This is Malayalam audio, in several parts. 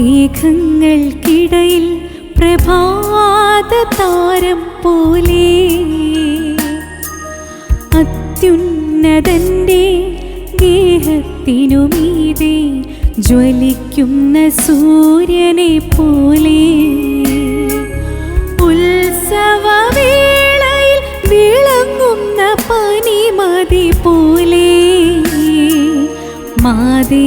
മേഘങ്ങൾക്കിടയിൽ പ്രഭാത താരം പോലെ അത്യുന്നതന്റെ ഗേഹത്തിനുമീതെ ജ്വലിക്കുന്ന സൂര്യനെ പോലെ ഉത്സവവേളയിൽ വിളങ്ങുന്ന പനിമതി പോലെ മാതേ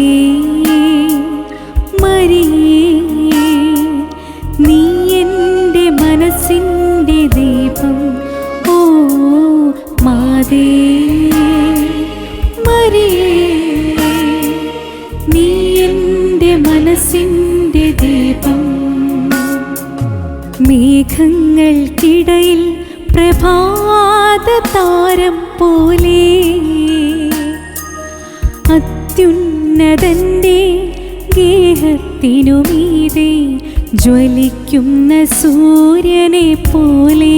നീ ദീപം മേഘങ്ങൾക്കിടയിൽ പ്രഭാത താരം പോലെ. അത്യുന്നതന്റെ ഗേഹത്തിനുമീതെ ജ്വലിക്കുന്ന സൂര്യനെ പോലെ.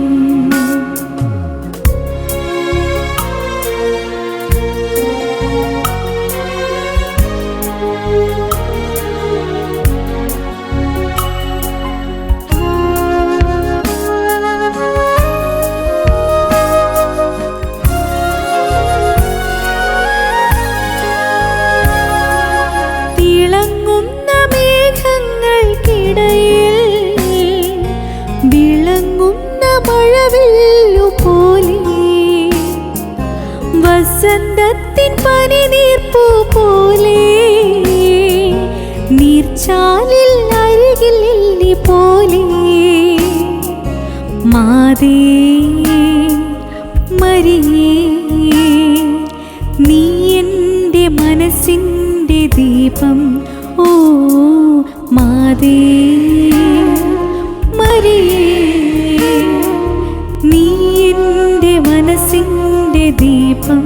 വസന്തത്തിൻ പനിനീർപ്പു പോലെ നീർച്ചാലിൽ അരികിൽ ലില്ലി പോലെ മാതേ മരിയേ നീ എന്റെ മനസ്സിന്റെ ദീപം ഓ മാതേ മരിയേ നീ എന്റെ മനസ്സിന്റെ ദീപം.